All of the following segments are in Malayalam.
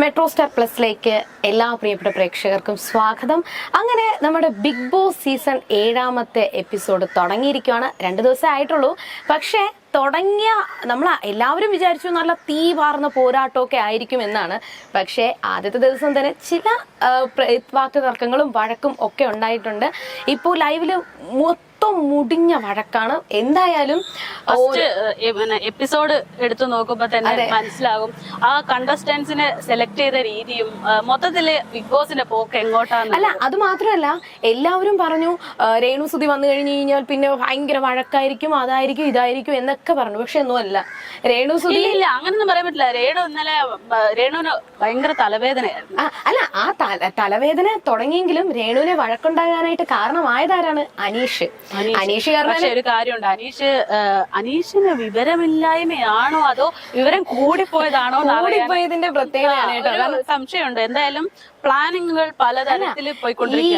മെട്രോ സ്റ്റാർ പ്ലസിലേക്ക് എല്ലാ പ്രിയപ്പെട്ട പ്രേക്ഷകർക്കും സ്വാഗതം. അങ്ങനെ നമ്മുടെ ബിഗ് ബോസ് സീസൺ ഏഴാമത്തെ എപ്പിസോഡ് തുടങ്ങിയിരിക്കുകയാണ്. രണ്ട് ദിവസമേ ആയിട്ടുള്ളൂ. പക്ഷേ തുടങ്ങിയ നമ്മൾ എല്ലാവരും വിചാരിച്ചു നല്ല തീ പാർന്ന പോരാട്ടമൊക്കെ ആയിരിക്കും എന്നാണ്. പക്ഷേ ആദ്യത്തെ ദിവസം തന്നെ ചില വാക്ക് തർക്കങ്ങളും വഴക്കും ഒക്കെ ഉണ്ടായിട്ടുണ്ട്. ഇപ്പോൾ ലൈവിൽ മൊത്തം മുടിഞ്ഞ വഴക്കാണ്. എന്തായാലും എപ്പിസോഡ് എടുത്തു നോക്കുമ്പോ തന്നെ മനസ്സിലാകും. ആ കണ്ടസ്റ്റൻസിനെ സെലക്ട് ചെയ്ത രീതിയും മൊത്തത്തിൽ ബിഗ് ബോസിന്റെ പോക്ക് എങ്ങോട്ടാണ് അല്ല അത് മാത്രമല്ല എല്ലാവരും പറഞ്ഞു രേണു സുതി വന്നു കഴിഞ്ഞു കഴിഞ്ഞാൽ പിന്നെ ഭയങ്കര വഴക്കായിരിക്കും അതായിരിക്കും ഇതായിരിക്കും എന്നൊക്കെ പറഞ്ഞു. പക്ഷെ ഒന്നുമല്ല രേണു സുതി ഇല്ല അങ്ങനൊന്നും പറയാൻ പറ്റില്ല. രേണു ഇന്നലെ രേണുവിന് ഭയങ്കര തലവേദനയായിരുന്നു. അല്ല ആ തല തലവേദന തുടങ്ങിയെങ്കിലും രേണുവിനെ വഴക്കുണ്ടാകാനായിട്ട് കാരണമായതാരാണ് അനീഷ്. അനീഷ്. കാരണം പക്ഷെ ഒരു കാര്യമുണ്ട്. അനീഷ് അനീഷിന് വിവരമില്ലായ്മയാണോ അതോ വിവരം കൂടിപ്പോയതാണോ കൂടിപ്പോയതിന്റെ പ്രത്യേകതയാണ് സംശയമുണ്ട്. എന്തായാലും പ്ലാനിങ്ങുകൾ പലതരത്തിൽ ഈ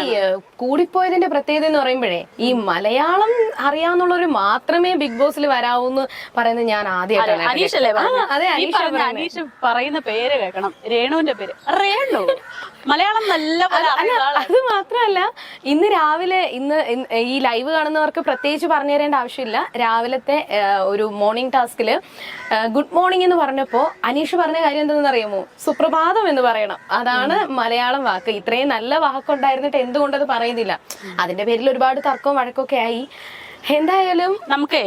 കൂടിപ്പോയതിന്റെ പ്രത്യേകത എന്ന് പറയുമ്പോഴേ ഈ മലയാളം അറിയാവുന്നവര് മാത്രമേ ബിഗ് ബോസിൽ വരാവൂന്ന് പറയുന്നത് ഞാൻ ആദ്യമായിട്ടാണ് അനീഷല്ലേ അനീഷ് അല്ലേ കേട്ടത്. അതെ അനീഷ് പറയുന്ന പേര് കേൾക്കണം. രേണുവിന്റെ പേര്. രേണു? മലയാളം നല്ല. അത് മാത്രമല്ല ഇന്ന് രാവിലെ ഇന്ന് ഈ ലൈവ് കാണുന്നവർക്ക് പ്രത്യേകിച്ച് പറഞ്ഞു തരേണ്ട ആവശ്യമില്ല. രാവിലത്തെ ഒരു മോർണിംഗ് ടാസ്കിൽ ഗുഡ് മോർണിംഗ് എന്ന് പറഞ്ഞപ്പോൾ അനീഷ് പറഞ്ഞ കാര്യം എന്തെന്ന് അറിയാമോ? സുപ്രഭാതം എന്ന് പറയണം. അതാണ് മലയാളം വാക്ക്. ഇത്രയും നല്ല വാക്കുണ്ടായിരുന്നിട്ട് എന്തുകൊണ്ടത് പറയുന്നില്ല? അതിന്റെ പേരിൽ ഒരുപാട് തർക്കവും വഴക്കൊക്കെ ആയി. എന്തായാലും നമുക്കേ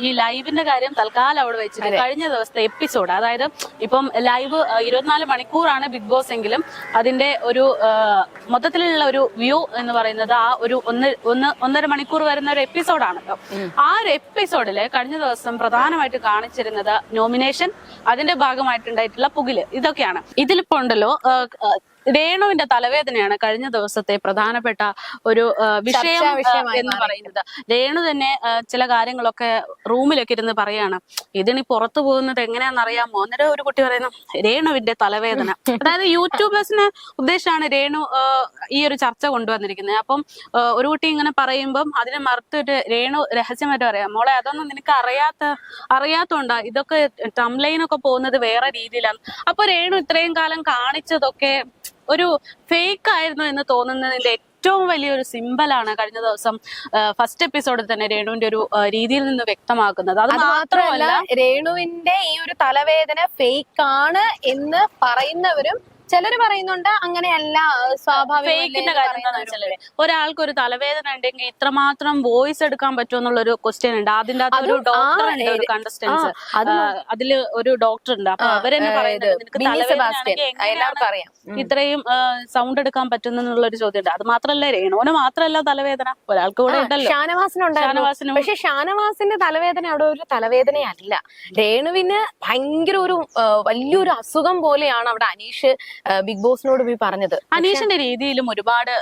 ഈ- ലൈവിന്റെ കാര്യം തൽക്കാലം അവിടെ വെച്ചിട്ട് കഴിഞ്ഞ ദിവസത്തെ എപ്പിസോഡ് അതായത് ഇപ്പം ലൈവ് ഇരുപത്തിനാല് മണിക്കൂറാണ് ബിഗ് ബോസ് എങ്കിലും അതിന്റെ ഒരു മൊത്തത്തിലുള്ള ഒരു വ്യൂ എന്ന് പറയുന്നത് ആ ഒരു ഒന്ന് ഒന്ന് ഒന്നര മണിക്കൂർ വരുന്ന ഒരു എപ്പിസോഡാണല്ലോ ആ ഒരു എപ്പിസോഡിൽ കഴിഞ്ഞ ദിവസം പ്രധാനമായിട്ട് കാണിച്ചിരുന്നത് നോമിനേഷൻ അതിന്റെ ഭാഗമായിട്ടുണ്ടായിട്ടുള്ള പുകിൽ ഇതൊക്കെയാണ്. ഇതിലിപ്പോ ഉണ്ടല്ലോ രേണുവിന്റെ തലവേദനയാണ് കഴിഞ്ഞ ദിവസത്തെ പ്രധാനപ്പെട്ട ഒരു വിഷയം എന്ന് പറയുന്നത്. രേണു തന്നെ ചില കാര്യങ്ങളൊക്കെ റൂമിലൊക്കെ ഇരുന്ന് പറയാണ്. ഇതിനി പുറത്തു പോകുന്നത് എങ്ങനെയാണെന്നറിയാമോ? അന്നേരം ഒരു കുട്ടി പറയുന്നു രേണുവിന്റെ തലവേദന. അതായത് യൂട്യൂബേഴ്സിന് ഉദ്ദേശമാണ് രേണു ഈ ഒരു ചർച്ച കൊണ്ടുവന്നിരിക്കുന്നത്. അപ്പം ഒരു കുട്ടി ഇങ്ങനെ പറയുമ്പം അതിനെ മറുത്തൊരു രേണു രഹസ്യമായിട്ട് പറയാം മോളെ അതൊന്നും നിനക്ക് അറിയാത്ത അറിയാത്തോണ്ടാ. ഇതൊക്കെ ടംലൈനൊക്കെ പോകുന്നത് വേറെ രീതിയിലാണ്. അപ്പൊ രേണു ഇത്രയും കാലം കാണിച്ചതൊക്കെ ഒരു ഫേക്ക് ആയിരുന്നു എന്ന് തോന്നുന്നതിന്റെ ഏറ്റവും വലിയൊരു സിമ്പലാണ് കഴിഞ്ഞ ദിവസം ഫസ്റ്റ് എപ്പിസോഡിൽ തന്നെ രേണുവിന്റെ ഒരു രീതിയിൽ നിന്ന് വ്യക്തമാക്കുന്നത്. അത് മാത്രമല്ല രേണുവിന്റെ ഈ ഒരു തലവേദന ഫേക്ക് ആണ് എന്ന് പറയുന്നവരും ചിലര് പറയുന്നുണ്ട് അങ്ങനെയല്ല സ്വാഭാവിക ഒരാൾക്ക് ഒരു തലവേദന ഉണ്ടെങ്കിൽ ഇത്രമാത്രം വോയിസ് എടുക്കാൻ പറ്റുമെന്നുള്ള ഒരു ക്വസ്റ്റ്യൻ ഉണ്ട് അതിന്റെ അത് ഒരു ഡോക്ടർ ഉണ്ട് ഒരു കണ്ടസ്റ്റൻസ് അതിൽ ഒരു ഡോക്ടർ ഉണ്ട്. അപ്പൊ അവരെന്നെ പറയുന്നത് ഇത്രയും സൗണ്ട് എടുക്കാൻ പറ്റുന്നുള്ള ഒരു ചോദ്യം ഉണ്ട്. അത് മാത്രമല്ല രേണുവിന് മാത്രമല്ല തലവേദന. ഒരാൾക്ക് കൂടെ ഉണ്ടല്ലോ. ഷാനവാസിനുണ്ടായിരുന്നു ഷാനവാസിനും പക്ഷെ ഷാനവാസിന്റെ തലവേദന അവിടെ ഒരു തലവേദനയല്ല രേണുവിന് ഭയങ്കര ഒരു വലിയൊരു അസുഖം പോലെയാണ് അവിടെ അനീഷ് ബിഗ് ബോസിനോട് പോയി പറഞ്ഞത്. അനീഷിന്റെ രീതിയിലും ഒരുപാട്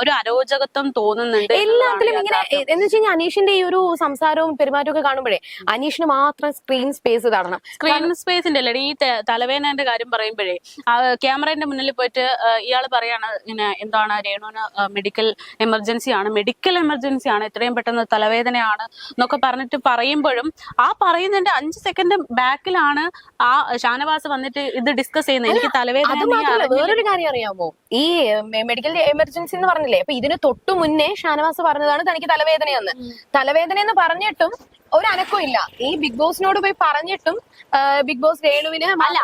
ഒരു അരോചകത്വം തോന്നുന്നുണ്ട് എല്ലാത്തിലും ഇങ്ങനെ. എന്ന് വെച്ച് കഴിഞ്ഞാൽ അനീഷിന്റെ ഈ ഒരു സംസാരവും പെരുമാറ്റവും ഒക്കെ കാണുമ്പോഴേ അനീഷിന് മാത്രം സ്ക്രീൻ സ്പേസ് തടണം. സ്ക്രീൻ സ്പേസിന്റെ അല്ലേ? ഈ തലവേദനന്റെ കാര്യം പറയുമ്പോഴേ ക്യാമറന്റെ മുന്നിൽ പോയിട്ട് ഇയാൾ പറയാണ് ഇങ്ങനെ എന്താണ് രേണുവിന് മെഡിക്കൽ എമർജൻസി ആണ്? മെഡിക്കൽ എമർജൻസി ആണ്? എത്രയും പെട്ടെന്ന് തലവേദനയാണ്? എന്നൊക്കെ പറഞ്ഞിട്ട് പറയുമ്പോഴും ആ പറയുന്നതിന്റെ അഞ്ച് സെക്കൻഡ് ബാക്കിലാണ് ആ ഷാനവാസ് വന്നിട്ട് ഇത് ഡിസ്കസ് ചെയ്യുന്നത്. എനിക്ക് തലവേദന വേറൊരു കാര്യം അറിയാമോ? ഈ മെഡിക്കൽ എമർജൻസി എന്ന് പറഞ്ഞില്ലേ? അപ്പൊ ഇതിന് തൊട്ടു മുന്നേ ഷാനവാസ് പറഞ്ഞതാണ് തനിക്ക് തലവേദനയെന്ന്. തലവേദന എന്ന് പറഞ്ഞിട്ടും ഒരു അനക്കവും ഇല്ല ഈ ബിഗ് ബോസിനോട് പോയി പറഞ്ഞിട്ടും ബിഗ് ബോസ് രേണുവിന് അല്ല,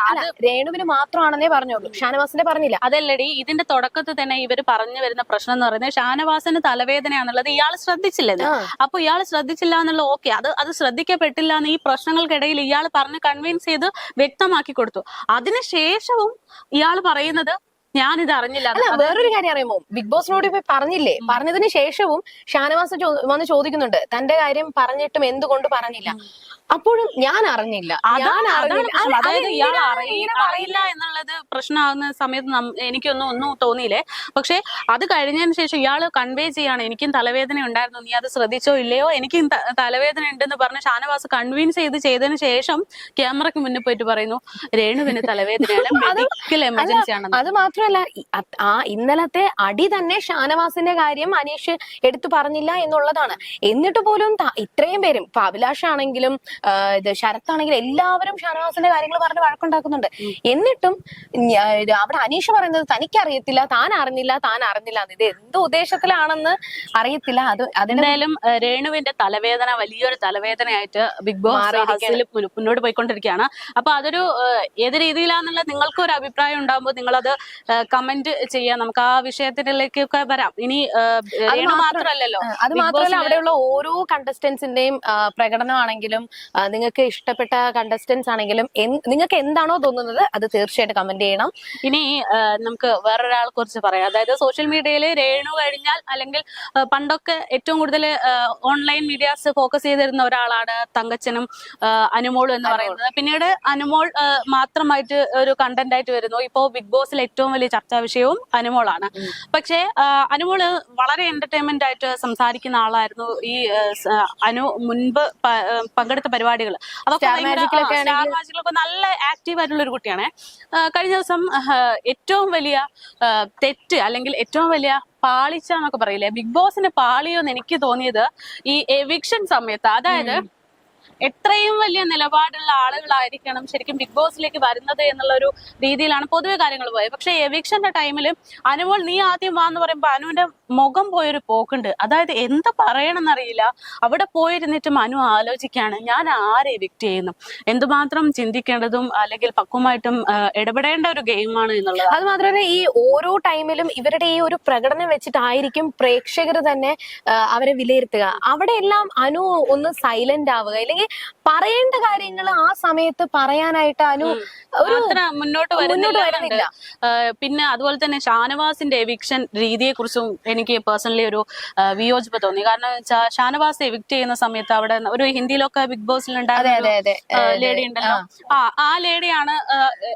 രേണുവിന് മാത്രമാണെന്നേ പറഞ്ഞോളൂ ഷാനവാസിന്റെ പറഞ്ഞില്ല. അതല്ലടി ഇതിന്റെ തുടക്കത്തിൽ തന്നെ ഇവർ പറഞ്ഞു വരുന്ന പ്രശ്നം എന്ന് പറയുന്നത് ഷാനവാസിന് തലവേദനയാണെന്നുള്ളത് ഇയാൾ ശ്രദ്ധിച്ചില്ലെന്ന് ആ. അപ്പൊ ഇയാൾ ശ്രദ്ധിച്ചില്ല എന്നുള്ള ഓക്കെ അത് അത് ശ്രദ്ധിക്കപ്പെട്ടില്ല എന്ന് ഈ പ്രശ്നങ്ങൾക്കിടയിൽ ഇയാൾ പറഞ്ഞ് കൺവിൻസ് ചെയ്ത് വ്യക്തമാക്കി കൊടുത്തു. അതിനുശേഷവും ഇയാൾ പറയുന്നത് ഞാനിത് അറിഞ്ഞില്ല. അല്ല വേറൊരു കാര്യം അറിയുമ്പോ ബിഗ് ബോസിനോട് പോയി പറഞ്ഞില്ലേ? പറഞ്ഞതിന് ശേഷവും ഷാനവാസ് വന്ന് ചോദിക്കുന്നുണ്ട്. തന്റെ കാര്യം പറഞ്ഞിട്ടും എന്തുകൊണ്ട് പറഞ്ഞില്ല? അപ്പോഴും ഞാൻ അറിഞ്ഞില്ല. ഞാൻ അതായത് ഇയാൾ അറിയില്ല. എന്നുള്ളത് പ്രശ്നമാകുന്ന സമയത്ത് എനിക്കൊന്നും ഒന്നും തോന്നിയില്ലേ. പക്ഷെ അത് കഴിഞ്ഞതിന് ശേഷം ഇയാൾ കൺവേ ചെയ്യാണ്. എനിക്കും തലവേദന ഉണ്ടായിരുന്നു. നീ അത് ശ്രദ്ധിച്ചോ ഇല്ലയോ? എനിക്കും തലവേദന ഉണ്ടെന്ന് പറഞ്ഞ് ഷാനവാസ് കൺവീൻസ് ചെയ്ത് ചെയ്തതിന് ശേഷം ക്യാമറക്ക് മുന്നിൽ പോയിട്ട് പറയുന്നു രേണുവിന് തലവേദനയാണ് മെഡിക്കൽ എമർജൻസി ആണ് അത് മാത്രമല്ല മാത്രമല്ല ആ ഇന്നലത്തെ അടി തന്നെ ഷാനവാസിന്റെ കാര്യം അനീഷ് എടുത്തു പറഞ്ഞില്ല എന്നുള്ളതാണ്. എന്നിട്ട് പോലും ഇത്രയും പേരും ഇപ്പൊ അഭിലാഷാണെങ്കിലും ആണെങ്കിലും ഇത് ശരത്താണെങ്കിലും എല്ലാവരും ഷാനവാസിന്റെ കാര്യങ്ങൾ പറഞ്ഞ് വഴക്കുണ്ടാക്കുന്നുണ്ട്. എന്നിട്ടും അവിടെ അനീഷ് പറയുന്നത് തനിക്കറിയത്തില്ല താൻ അറിഞ്ഞില്ല താൻ അറിഞ്ഞില്ല. ഇത് എന്ത് ഉദ്ദേശത്തിലാണെന്ന് അറിയത്തില്ല. അത് അതിനായാലും രേണുവിന്റെ തലവേദന വലിയൊരു തലവേദനയായിട്ട് ബിഗ് ബോസ്. ഹൗസിൽ മുന്നോട്ട് പോയിക്കൊണ്ടിരിക്കുകയാണ്. അപ്പൊ അതൊരു ഏത് രീതിയിലാന്നുള്ള നിങ്ങൾക്ക് ഒരു അഭിപ്രായം ഉണ്ടാകുമ്പോൾ നിങ്ങളത് കമന്റ് ചെയ്യാം. നമുക്ക് ആ വിഷയത്തിലേക്കൊക്കെ വരാം. ഇനി മാത്രമല്ലല്ലോ. അത് മാത്രമല്ല അവിടെയുള്ള ഓരോ കണ്ടസ്റ്റൻസിന്റെയും പ്രകടനമാണെങ്കിലും നിങ്ങൾക്ക് ഇഷ്ടപ്പെട്ട കണ്ടസ്റ്റൻസ് ആണെങ്കിലും നിങ്ങൾക്ക് എന്താണോ തോന്നുന്നത് അത് തീർച്ചയായിട്ടും കമന്റ് ചെയ്യണം. ഇനി നമുക്ക് വേറൊരാളെ കുറിച്ച് പറയാം. അതായത് സോഷ്യൽ മീഡിയയിൽ രേണു കഴിഞ്ഞാൽ അല്ലെങ്കിൽ പണ്ടൊക്കെ ഏറ്റവും കൂടുതൽ ഓൺലൈൻ മീഡിയാസ് ഫോക്കസ് ചെയ്തിരുന്ന ഒരാളാണ് തങ്കച്ചനും അനുമോളും എന്ന് പറയുന്നത്. പിന്നീട് അനുമോൾ മാത്രമായിട്ട് ഒരു കണ്ടന്റ് ആയിട്ട് വരുന്നു. ഇപ്പോ ബിഗ് ബോസിൽ ഏറ്റവും വലിയ ചർച്ചാ വിഷയവും അനുമോളാണ്. പക്ഷേ അനുമോൾ വളരെ എന്റർടൈൻമെന്റ് ആയിട്ട് സംസാരിക്കുന്ന ആളായിരുന്നു ഈ അനു മുൻപ് പങ്കെടുത്ത പരിപാടികൾ അതൊക്കെ നല്ല ആക്റ്റീവ് ആയിട്ടുള്ള ഒരു കുട്ടിയാണ്. കഴിഞ്ഞ ദിവസം ഏറ്റവും വലിയ തെറ്റ് അല്ലെങ്കിൽ ഏറ്റവും വലിയ പാളിച്ച എന്നൊക്കെ പറയില്ലേ ബിഗ് ബോസിന് പാളിയോന്ന് എനിക്ക് തോന്നിയത് ഈ എവിക്ഷൻ സമയത്ത്. അതായത് എത്രയും വലിയ നിലപാടുള്ള ആളുകളായിരിക്കണം ശരിക്കും ബിഗ് ബോസിലേക്ക് വരുന്നത് എന്നുള്ള ഒരു രീതിയിലാണ് പൊതുവെ കാര്യങ്ങൾ പോയത്. പക്ഷെ എവിക്ഷന്റെ ടൈമിൽ അനുമോൾ നീ ആദ്യം വാ എന്ന് പറയുമ്പോൾ അനുവിന്റെ മുഖം പോയൊരു പോക്കുണ്ട്. അതായത് എന്താ പറയണമെന്നറിയില്ല. അവിടെ പോയിരുന്നിട്ട് മനു ആലോചിക്കുകയാണ് ഞാൻ ആരെ എവിക്ട് ചെയ്യുന്നു? എന്തുമാത്രം ചിന്തിക്കേണ്ടതും അല്ലെങ്കിൽ പക്വമായിട്ടും ഇടപെടേണ്ട ഒരു ഗെയിമാണ് എന്നുള്ളത്. അത് മാത്രമല്ല ഈ ഓരോ ടൈമിലും ഇവരുടെ ഈ ഒരു പ്രകടനം വെച്ചിട്ടായിരിക്കും പ്രേക്ഷകർ തന്നെ അവരെ വിലയിരുത്തുക. അവിടെയെല്ലാം അനു ഒന്ന് സൈലന്റ് ആവുക. അല്ലെങ്കിൽ പറയേണ്ട കാര്യങ്ങൾ ആ സമയത്ത് പറയാനായിട്ട് അനു ഒരു മുന്നോട്ട് മുന്നോട്ട് വരുന്നില്ല. പിന്നെ അതുപോലെ തന്നെ ഷാനവാസിന്റെ എവിക്ഷൻ രീതിയെ കുറിച്ചും എനിക്ക് പേഴ്സണലി ഒരു വിയോജിപ്പ് തോന്നി. കാരണം ഷാനവാസ് എവിക്ട് ചെയ്യുന്ന സമയത്ത് അവിടെ ഒരു ഹിന്ദിയിലൊക്കെ ബിഗ് ബോസിൽ ഉണ്ടായിരുന്ന ലേഡി ഉണ്ടല്ലോ. ആ. ആ ലേഡിയാണ്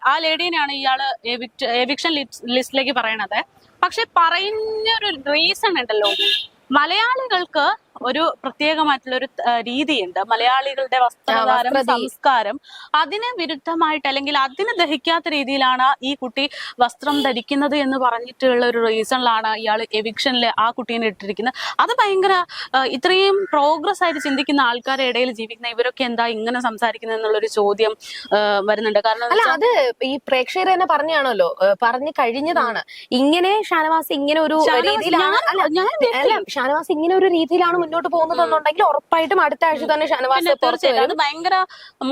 ആ ലേഡീനെയാണ് ഇയാൾ എവിക്ഷൻ ലിസ്റ്റിലേക്ക് പറയണത്. പക്ഷെ പറയുന്നൊരു റീസൺ ഉണ്ടല്ലോ. മലയാളികൾക്ക് ഒരു പ്രത്യേകമായിട്ടുള്ള ഒരു രീതിയുണ്ട്. മലയാളികളുടെ വസ്ത്രധാരം സംസ്കാരം അതിന് വിരുദ്ധമായിട്ട് അല്ലെങ്കിൽ അതിന് ദഹിക്കാത്ത രീതിയിലാണ് ഈ കുട്ടി വസ്ത്രം ധരിക്കുന്നത് എന്ന് പറഞ്ഞിട്ടുള്ള ഒരു റീസണിലാണ് ഇയാൾ എവിക്ഷനിൽ ആ കുട്ടീനെ ഇട്ടിരിക്കുന്നത്. അത് ഭയങ്കര ഇത്രയും പ്രോഗ്രസ് ആയിട്ട് ചിന്തിക്കുന്ന ആൾക്കാരുടെ ഇടയിൽ ജീവിക്കുന്ന ഇവരൊക്കെ എന്താ ഇങ്ങനെ സംസാരിക്കുന്നത് എന്നുള്ളൊരു ചോദ്യം വരുന്നുണ്ട്. കാരണം അല്ല അത് ഈ പ്രേക്ഷകർ തന്നെ പറഞ്ഞാണല്ലോ പറഞ്ഞു കഴിഞ്ഞതാണ്. ഇങ്ങനെ ഷാനവാസ് ഇങ്ങനെ ഒരു രീതിയിലാണ് ഷാനവാസ് ഇങ്ങനെ ഒരു രീതിയിലാണ് മുന്നോട്ട് പോകുന്നതെന്നുണ്ടെങ്കിൽ ഉറപ്പായിട്ടും അടുത്ത ആഴ്ച തന്നെ ഷാനവാസ് തീർച്ചയായിട്ടും. ഭയങ്കര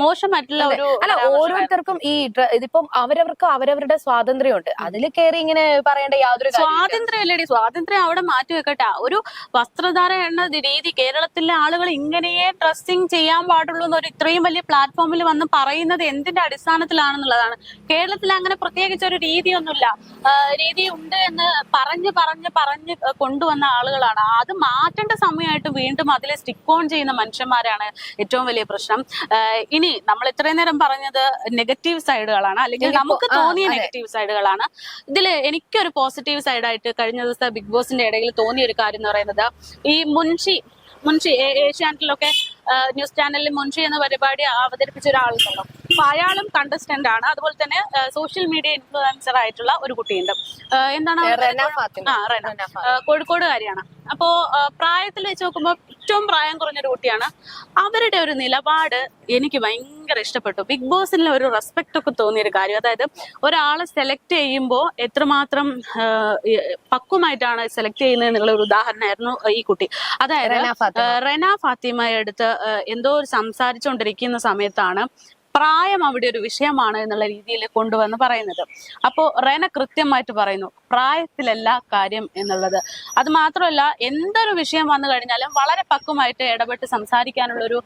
മോശമായിട്ടുള്ള ഒരു അല്ല ഓരോരുത്തർക്കും ഈ ഇതിപ്പം അവരവർക്ക് അവരവരുടെ സ്വാതന്ത്ര്യമുണ്ട്. അതിൽ കയറി ഇങ്ങനെ പറയേണ്ട യാതൊരു. സ്വാതന്ത്ര്യം അല്ലേടി സ്വാതന്ത്ര്യം അവിടെ മാറ്റി വെക്കട്ടെ. ഒരു വസ്ത്രധാര എന്ന രീതി കേരളത്തിലെ ആളുകൾ ഇങ്ങനെയേ ഡ്രസ്സിങ് ചെയ്യാൻ പാടുള്ളൂ എന്നൊരു ഇത്രയും വലിയ പ്ലാറ്റ്ഫോമിൽ വന്ന് പറയുന്നത് എന്തിന്റെ അടിസ്ഥാനത്തിലാണെന്നുള്ളതാണ്. കേരളത്തിൽ അങ്ങനെ പ്രത്യേകിച്ച് ഒരു രീതിയൊന്നുമില്ല. രീതി ഉണ്ട് എന്ന് പറഞ്ഞ് പറഞ്ഞ് പറഞ്ഞ് കൊണ്ടുവന്ന ആളുകളാണ്. അത് മാറ്റേണ്ട സമയമായിട്ട് വീണ്ടും അതിൽ സ്റ്റിക്ക് ഓൺ ചെയ്യുന്ന മനുഷ്യന്മാരാണ് ഏറ്റവും വലിയ പ്രശ്നം. ഇനി നമ്മൾ ഇത്രയും നേരം പറഞ്ഞത് നെഗറ്റീവ് സൈഡുകളാണ് അല്ലെങ്കിൽ നമുക്ക് തോന്നിയ നെഗറ്റീവ് സൈഡുകളാണ് ഇതിൽ എനിക്കൊരു പോസിറ്റീവ് സൈഡായിട്ട് കഴിഞ്ഞ ദിവസം ബിഗ് ബോസിന്റെ ഇടയിൽ തോന്നിയ ഒരു കാര്യം എന്ന് പറയുന്നത് ഈ മുൻഷി മുൻഷി ഏഷ്യാനെറ്റിലൊക്കെ ന്യൂസ് ചാനലിൽ മുൻഷി എന്ന പരിപാടി അവതരിപ്പിച്ച ഒരാളുണ്ടല്ലോ. അപ്പൊ അയാളും കണ്ടസ്റ്റന്റ് ആണ്. അതുപോലെ തന്നെ സോഷ്യൽ മീഡിയ ഇൻഫ്ലുവൻസർ ആയിട്ടുള്ള ഒരു കുട്ടിയുണ്ട്. എന്താണ്? ആ റെന. കോഴിക്കോടുകാരിയാണ് അപ്പോ പ്രായത്തിൽ വെച്ച് നോക്കുമ്പോൾ ഏറ്റവും പ്രായം കുറഞ്ഞൊരു കുട്ടിയാണ്. അവരുടെ ഒരു നിലപാട് എനിക്ക് ഭയങ്കര ഇഷ്ടപ്പെട്ടു. ബിഗ് ബോസിൽ ഒരു റെസ്പെക്ട് ഒക്കെ തോന്നിയ ഒരു കാര്യം. അതായത് ഒരാളെ സെലക്ട് ചെയ്യുമ്പോൾ എത്രമാത്രം പക്വമായിട്ടാണ് സെലക്ട് ചെയ്യുന്നത് എന്നുള്ള ഒരു ഉദാഹരണമായിരുന്നു ഈ കുട്ടി. അതായത് റെന ഫാത്തിമ. എടുത്ത് എന്തോ ഒരു സംസാരിച്ചുകൊണ്ടിരിക്കുന്ന സമയത്താണ് പ്രായം അവിടെ ഒരു വിഷയമാണ് എന്നുള്ള രീതിയിൽ കൊണ്ടുവന്ന് പറയുന്നത്. അപ്പോൾ റെന കൃത്യമായിട്ട് പറയുന്നു. പ്രായത്തിലല്ല കാര്യം എന്നുള്ളത്. അത് മാത്രമല്ല എന്തൊരു വിഷയം വന്നു കഴിഞ്ഞാലും വളരെ പക്വമായിട്ട് ഇടപെട്ട് സംസാരിക്കാനുള്ള ഒരു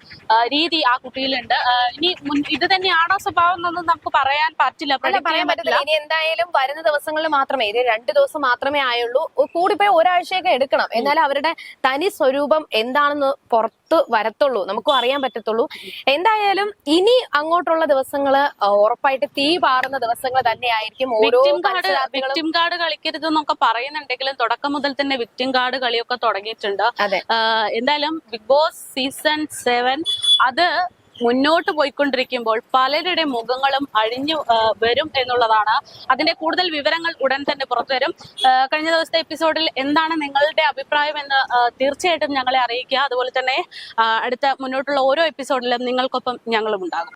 രീതി ആ കുട്ടിയിലുണ്ട്. ഇനി ഇത് തന്നെയാണോ സ്വഭാവം എന്നൊന്നും നമുക്ക് പറയാൻ പറ്റില്ല പറയാൻ പറ്റില്ല. ഇനി എന്തായാലും വരുന്ന ദിവസങ്ങളിൽ മാത്രമേ ഇത് രണ്ട് ദിവസം മാത്രമേ ആയുള്ളൂ. കൂടിപ്പോയി ഒരാഴ്ചയൊക്കെ എടുക്കണം. എന്നാലും അവരുടെ തനി സ്വരൂപം എന്താണെന്ന് പുറത്ത് വരത്തുള്ളൂ. നമുക്കും അറിയാൻ പറ്റത്തുള്ളൂ. എന്തായാലും ഇനി അങ്ങോട്ടുള്ള ദിവസങ്ങൾ ഉറപ്പായിട്ട് തീ പാറുന്ന ദിവസങ്ങൾ തന്നെയായിരിക്കും ഓരോ കാർഡ് മത്സരാർത്ഥികളും കളിക്കരുത് എന്നൊക്കെ പറയുന്നുണ്ടെങ്കിലും തുടക്കം മുതൽ തന്നെ വിക്ടിം കാർഡ് കളിയൊക്കെ തുടങ്ങിയിട്ടുണ്ട്. എന്തായാലും ബിഗ് ബോസ് സീസൺ സെവൻ അത് മുന്നോട്ട് പോയിക്കൊണ്ടിരിക്കുമ്പോൾ പലരുടെ മുഖങ്ങളും അഴിഞ്ഞു വരും എന്നുള്ളതാണ്. അതിന്റെ കൂടുതൽ വിവരങ്ങൾ ഉടൻ തന്നെ പുറത്തുവരും. വരും കഴിഞ്ഞ ദിവസത്തെ എപ്പിസോഡിൽ എന്താണ് നിങ്ങളുടെ അഭിപ്രായം എന്ന് തീർച്ചയായിട്ടും ഞങ്ങളെ അറിയിക്കുക. അതുപോലെ തന്നെ അടുത്ത മുന്നോട്ടുള്ള ഓരോ എപ്പിസോഡിലും നിങ്ങൾക്കൊപ്പം ഞങ്ങളും ഉണ്ടാകും.